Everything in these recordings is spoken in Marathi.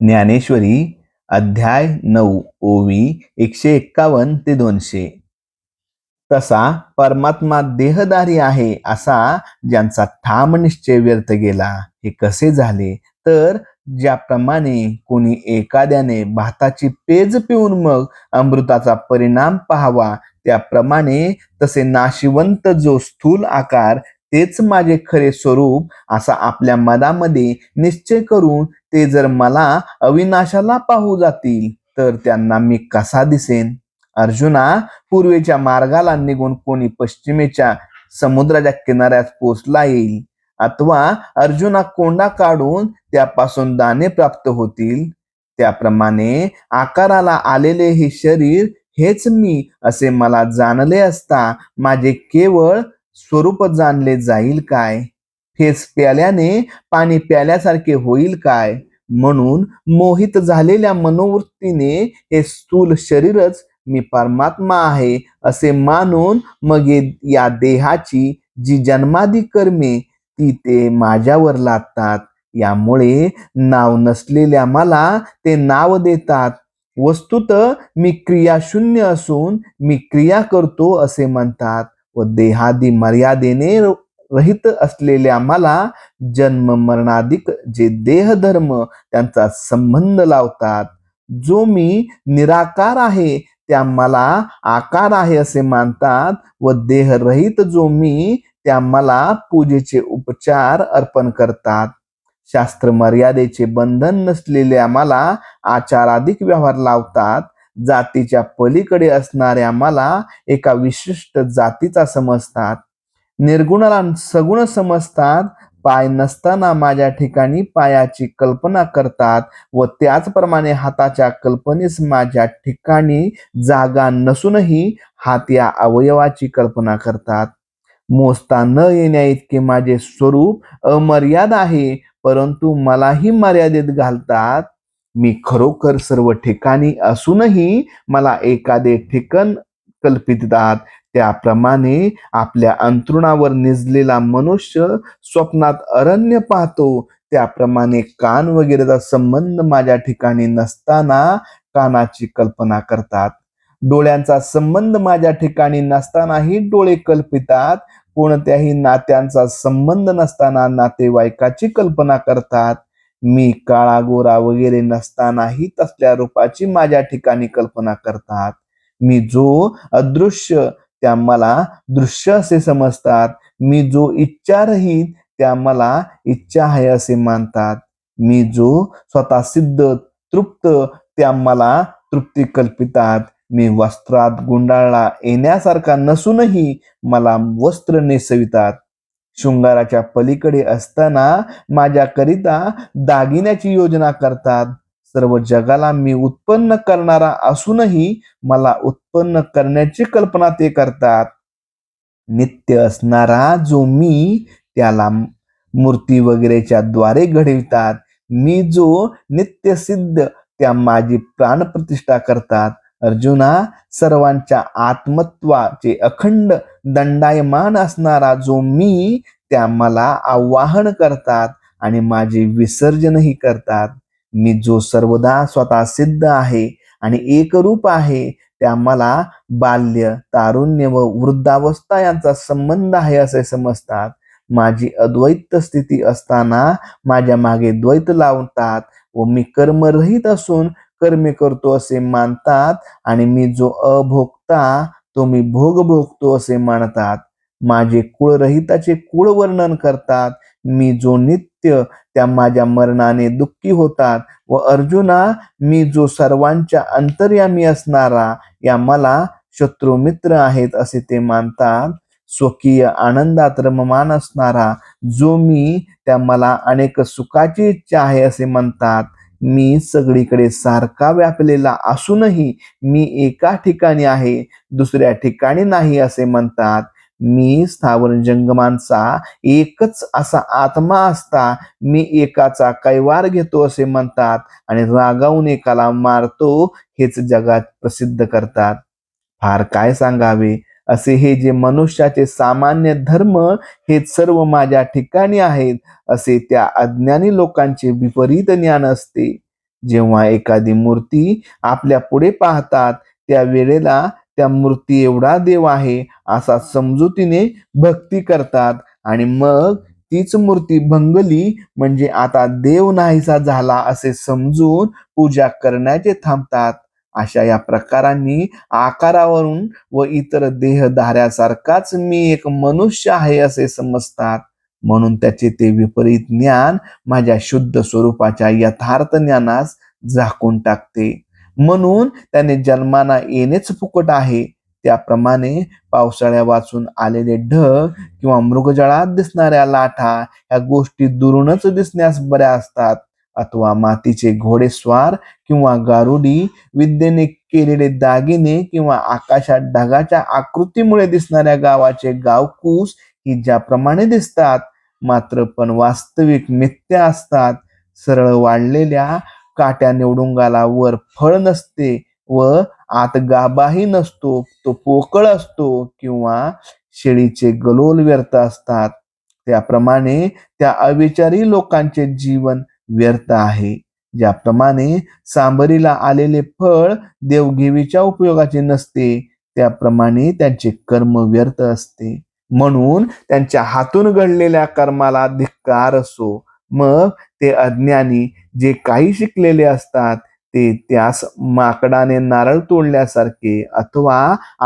ज्ञानेश्वरी अध्याय नऊ ओवी एकशे एक्कावन्न ते दोनशे. तसा परमात्मा देहदारी आहे असा ज्यांचा ठाम निश्चय व्यर्थ गेला हे कसे झाले? तर ज्याप्रमाणे कोणी एखाद्याने भाताची पेज पिऊन मग अमृताचा परिणाम पाहावा त्याप्रमाणे तसे नाशिवंत जो स्थूल आकार तेच माझे खरे स्वरूप असा आपल्या मनामध्ये निश्चय करून ते जर मला अविनाशाला पाहू जातील तर त्यांना मी कसा दिसेन? अर्जुना पूर्वेच्या मार्गाला निघून कोणी पश्चिमेच्या समुद्राच्या किनाऱ्यात पोचला येईल अथवा अर्जुना कोंडा काढून त्यापासून दाणे प्राप्त होतील. त्याप्रमाणे आकाराला आलेले हे शरीर हेच मी असे मला जाणले असता माझे केवळ स्वरूप जाणले जाईल काय? फेस प्याल्याने पाणी प्याल्यासारखे होईल काय? म्हणून मोहित झालेल्या मनोवृत्तीने हे स्थूल शरीरच मी परमात्मा आहे असे मानून मग या देहाची जी जन्मादी कर्मे ती ते माझ्यावर लागतात यामुळे नाव नसलेल्या मला ते नाव देतात. वस्तुत मी क्रियाशून्य असून मी क्रिया करतो असे म्हणतात. व देहादी मर्यादेने रहित असलेल्या मला जन्म मरणाधिक जे देहधर्म त्यांचा संबंध लावतात. जो मी निराकार आहे त्या मला आकार आहे असे मानतात व देहरहित जो मी त्या मला पूजेचे उपचार अर्पण करतात. शास्त्र मर्यादेचे बंधन नसलेल्या मला आचाराधिक व्यवहार लावतात. जातीच्या पलीकडे असणाऱ्या मला एका विशिष्ट जातीचा समजतात. निर्गुणाला सगुण समजतात पाय नसताना माझ्या ठिकाणी पायाची कल्पना करतात व त्याचप्रमाणे हाताच्या कल्पनेस माझ्या ठिकाणी जागा नसूनही हात या अवयवाची कल्पना करतात. मोजता न येण्या इतके माझे स्वरूप अमर्याद आहे परंतु मलाही मर्यादेत घालतात. मी खरोखर सर्व ठिकाणी असूनही मला एखादे ठिकाण कल्पितात त्याप्रमाणे आपल्या अंतरुणावर निजलेला मनुष्य स्वप्नात अरण्य पाहतो. त्याप्रमाणे कान वगैरेचा संबंध माझ्या ठिकाणी नसताना कानाची कल्पना करतात. डोळ्यांचा संबंध माझ्या ठिकाणी नसतानाही डोळे कल्पितात. कोणत्याही नात्यांचा संबंध नसताना नातेवाईकाची कल्पना करतात. मी काळा गोरा वगैरे नसतानाही तसल्या रूपाची माझ्या ठिकाणी कल्पना करतात. मी जो अदृश्य त्या मला दृश्य असे समजतात. मी जो इच्छारहित त्या मला इच्छा आहे असे मानतात. मी जो स्वतः सिद्ध तृप्त त्या मला तृप्ती कल्पितात. मी वस्त्रात गुंडाळला येण्यासारखा नसूनही मला वस्त्र नेसवितात. शृंगाराच्या पलीकडे असताना माझ्याकरिता दागिन्याची योजना करतात. सर्व जगाला मी उत्पन्न करणारा असूनही मला उत्पन्न करण्याची कल्पना ते करतात. नित्य असणारा जो मी त्याला मूर्ती वगैरेच्या द्वारे घडवितात. मी जो नित्य सिद्ध त्या माझी प्राणप्रतिष्ठा करतात. अर्जुना सर्वांच्या आत्मत्वाचे अखंड दंडायमान असणारा जो मी त्या मला आवाहन करतात आणि माझे विसर्जनही करतात. मी जो सर्वदा स्वतः सिद्ध आहे आणि एकरूप आहे त्या मला बाल्य तारुण्य व वृद्धावस्था यांचा संबंध आहे असे समजतात. माझी अद्वैत स्थिती असताना माझ्या मागे द्वैत लावतात व मी कर्मरहित असून कर्मे करतो असे मानतात आणि मी जो अभोगता तो मी भोग भोगतो असे मानतात. माझे कुळरहिताचे कुळ वर्णन करतात. मी जो नित्य त्या माझ्या मरणाने दुःखी होतात. व अर्जुना मी जो सर्वांच्या अंतर्यामी असणारा या मला शत्रू मित्र आहेत असे ते मानतात. स्वकीय आनंदात रममान असणारा जो मी त्या मला अनेक सुखाची इच्छा आहे असे म्हणतात. मी सगळीकडे सारखा व्यापलेला असूनही मी एका ठिकाणी आहे दुसऱ्या ठिकाणी नाही असे म्हणतात. मी स्थावर जंगमांचा एकच असा आत्मा असता. मी एकाचा कैवार घेतो असे म्हणतात आणि रागावून एकाला मारतो हेच जगात प्रसिद्ध करतात. फार काय सांगावे? असे हे जे मनुष्याचे सामान्य धर्म हे सर्व माझ्या ठिकाणी आहेत असे त्या अज्ञानी लोकांचे विपरीत ज्ञान असते. जेव्हा एखादी मूर्ती आपल्या पुढे पाहतात त्या वेळेला त्या मूर्ती एवढा देव आहे असा समजुतीने भक्ती करतात आणि मग तीच मूर्ती भंगली म्हणजे आता देव नाहीसा झाला असे समजून पूजा करण्याचे थांबतात. अशा या प्रकारांनी आकारावरून व इतर देहधाऱ्यासारखाच मी एक मनुष्य आहे असे समजतात. म्हणून त्याचे ते विपरीत ज्ञान माझ्या शुद्ध स्वरूपाच्या यथार्थ ज्ञानास झाकून टाकते. म्हणून त्याने जन्माना येणेच फुकट आहे. त्याप्रमाणे पावसाळ्या वाचून आलेले ढग किंवा मृगजळात दिसणाऱ्या लाठा ह्या गोष्टी दुरूनच दिसण्यास बऱ्या असतात. अथवा मातीचे घोडेस्वार किंवा गारुडी विद्येने केलेले दागिने किंवा आकाशात ढगाच्या आकृतीमुळे दिसणाऱ्या गावाचे गावकूस ही ज्याप्रमाणे दिसतात मात्र पण वास्तविक मिथ्या असतात. सरळ वाढलेल्या काट्या निवडुंगाला वर फळ नसते व आत गाबाही नसतो तो पोकळ असतो किंवा शेळीचे गलोल व्यर्थ असतात. त्याप्रमाणे त्या अविचारी लोकांचे जीवन व्यर्थ आहे. ज्याप्रमाणे सांबरीला आलेले फळ देवघेवीच्या उपयोगाचे नसते त्याप्रमाणे त्यांचे कर्म व्यर्थ असते. म्हणून त्यांच्या हातून घडलेल्या कर्माला धिक्कार असो. मग ते अज्ञानी जे काही शिकलेले असतात ते त्यास माकडाने नारळ तोडल्यासारखे अथवा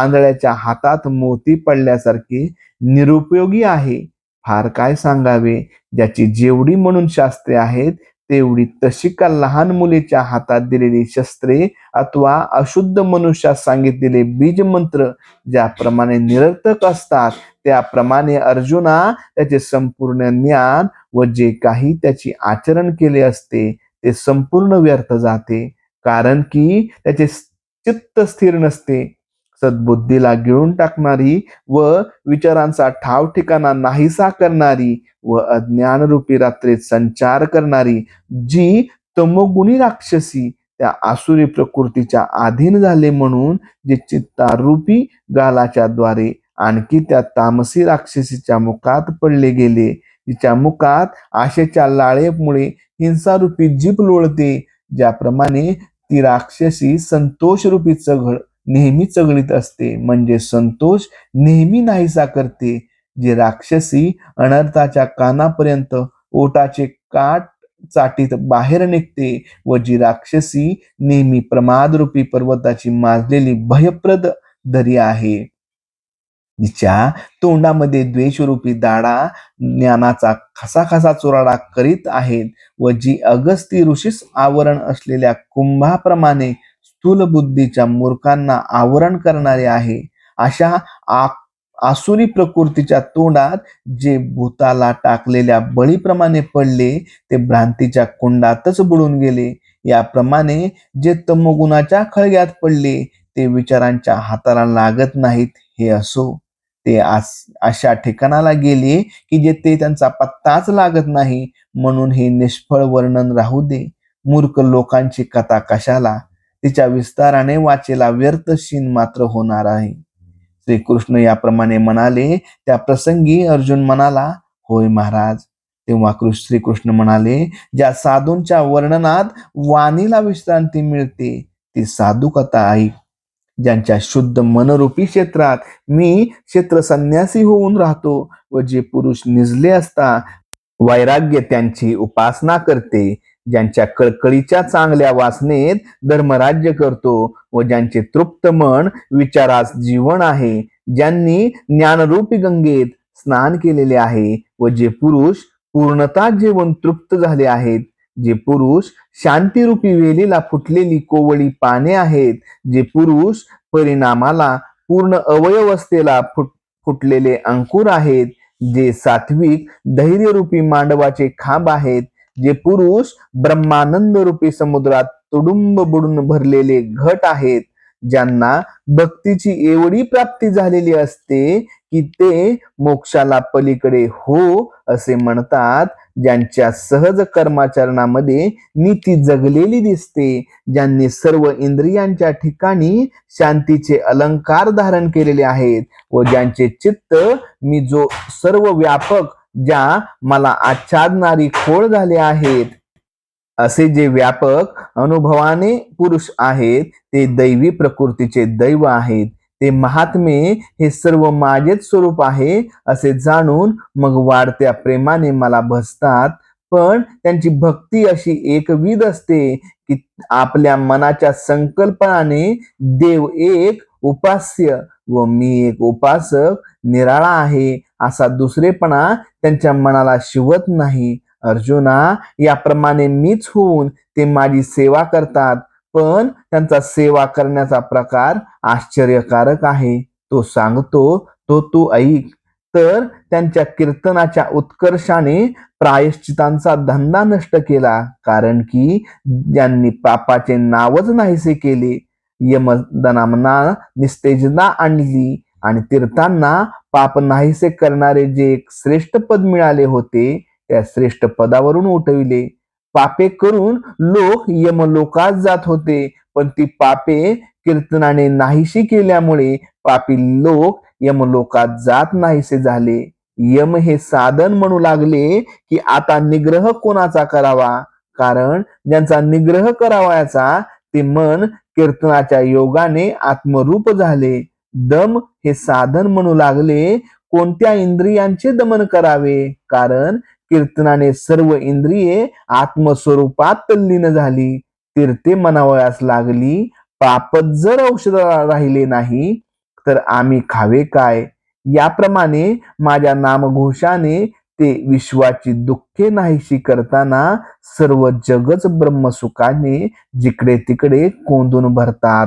आंधळ्याच्या हातात मोती पडल्यासारखे निरुपयोगी आहे. फार काय सांगावे? ज्याची जेवढी म्हणून शास्त्रे आहेत तेवढी तशी का लहान मुलीच्या हातात दिलेली शस्त्रे अथवा अशुद्ध मनुष्यास सांगितलेले बीज मंत्र ज्याप्रमाणे निरर्थक असतात त्याप्रमाणे अर्जुना त्याचे संपूर्ण ज्ञान व जे काही त्याची आचरण केले असते ते संपूर्ण व्यर्थ जाते. कारण की त्याचे चित्त स्थिर नसते. सद्बुद्धीला गिळून टाकणारी व विचारांचा ठाव ठिकाणा नाहीसा करणारी व अज्ञानरूपी रात्रीत संचार करणारी जी तमोगुणी राक्षसी त्या आसुरी प्रकृतीच्या अधीन झाले म्हणून जे चित्तारूपी गालाच्या द्वारे आणखी त्या तामसी राक्षसीच्या मुखात पडले गेले तिच्या मुखात आशेच्या लाळेमुळे हिंसारूपी जीप लोळते ज्याप्रमाणे ती राक्षसी संतोषरूपी चघळ नेहमी चगळीत असते. म्हणजे संतोष नेहमी नाहीसा करते. जी राक्षसी अनर्थाच्या कानापर्यंत ओटाचे काट चाटीत बाहेर निघते व जी राक्षसी नेहमी प्रमादरूपी पर्वताची माजलेली भयप्रद दरी आहे. जिच्या तोंडामध्ये द्वेषरूपी दाडा ज्ञानाचा खसा खसा चोराडा करीत आहेत व जी अगस्ती ऋषीस आवरण असलेल्या कुंभाप्रमाणे स्थूल बुद्धीच्या मूर्खांना आवरण करणारे आहे अशा आसुरी प्रकृतीच्या तोंडात जे भूताला टाकलेल्या बळीप्रमाणे पडले ते भ्रांतीच्या कुंडातच बुडून गेले. याप्रमाणे जे तमोगुणाच्या खळग्यात पडले ते विचारांच्या हाताला लागत नाहीत हे असो. ते आस अशा ठिकाणाला गेले की जे ते त्यांचा पत्ताच लागत नाही म्हणून हे निष्फळ वर्णन राहू दे. मूर्ख लोकांची कथा कशाला? तिच्या विस्ताराने वाचेला व्यर्थ शीन मात्र होणार आहे. श्रीकृष्ण याप्रमाणे म्हणाले त्या प्रसंगी अर्जुन म्हणाला होय महाराज. तेव्हा कृष्ण श्रीकृष्ण म्हणाले ज्या साधूंच्या वर्णनात वाणीला विश्रांती मिळते ती साधू कथा आहे. ज्यांच्या शुद्ध मनरूपी क्षेत्रात मी क्षेत्र संन्यासी होऊन राहतो व जे पुरुष निजले असता वैराग्य त्यांची उपासना करते ज्यांच्या कळकळीच्या चांगल्या वासनेत धर्मराज्य करतो व ज्यांचे तृप्त मन विचारास जीवन आहे ज्यांनी ज्ञानरूपी गंगेत स्नान केलेले आहे व जे पुरुष पूर्णता जेवण तृप्त झाले आहेत जे पुरुष शांतीरूपी वेलीला फुटलेली कोवळी पाने आहेत जे पुरुष परिणामाला पूर्ण अवयवस्थेला फुट फुटलेले अंकुर आहेत जे सात्विक धैर्यरूपी मांडवाचे खांब आहेत जे पुरुष ब्रह्मानंद रूपी समुद्रात तुडुंब बुडून भरलेले घट आहेत ज्यांना भक्तीची एवढी प्राप्ती झालेली असते की ते मोक्षाला पलीकडे हो असे म्हणतात. ज्यांच्या सहज कर्माचरणामध्ये नीती जगलेली दिसते ज्यांनी सर्व इंद्रियांच्या ठिकाणी शांतीचे अलंकार धारण केलेले आहेत व ज्यांचे चित्त मी जो सर्व व्यापक ज्या मला आच्छादणारी खोळ झाले आहेत. असे जे व्यापक अनुभवाने पुरुष आहेत ते दैवी प्रकृतीचे दैव आहेत. ते महात्मे हे सर्व माझेच स्वरूप आहे असे जाणून मग वाढत्या प्रेमाने मला भसतात पण त्यांची भक्ती अशी एकविध असते की आपल्या मनाच्या संकल्पनाने देव एक उपास्य व मी एक उपासक निराळा आहे. असा दुसरेपणा त्यांच्या मनाला शिवत नाही. अर्जुना याप्रमाणे मीच होऊन ते माझी सेवा करतात पण त्यांचा सेवा करण्याचा प्रकार आश्चर्यकारक आहे. तो सांगतो तो तू ऐक. तर त्यांच्या कीर्तनाच्या उत्कर्षाने प्रायश्चितांचा धंदा नष्ट केला कारण की ज्यांनी पापाचे नावच नाहीसे केले यमदनामना निस्तेजना आणली आणि तीर्थांना पाप नाहीसे करणारे जे एक श्रेष्ठ पद मिळाले होते त्या श्रेष्ठ पदावरून उठविले. पापे करून लोक यमलोकात जात होते पण ती पापे कीर्तनाने नाहीशी केल्यामुळे पापी लोक यमलोकात जात नाहीसे झाले. यम हे साधन म्हणू लागले की आता निग्रह कोणाचा करावा? कारण ज्यांचा निग्रह करावायचा ते मन कीर्तनाच्या योगाने आत्मरूप झाले. दम हे साधन म्हणू लागले कोणत्या इंद्रियांचे दमन करावे? कारण कीर्तनाने सर्व इंद्रिये आत्मस्वरूपात तल्लीन झाली. तीर्थे मनावयास लागली. पापत जर औषध राहिले नाही तर आम्ही खावे काय? याप्रमाणे माझ्या नामघोषाने ते विश्वाची दुःखे नाहीशी करताना सर्व जगच ब्रह्मसुखाने जिकडे तिकडे कोंदून भरतात.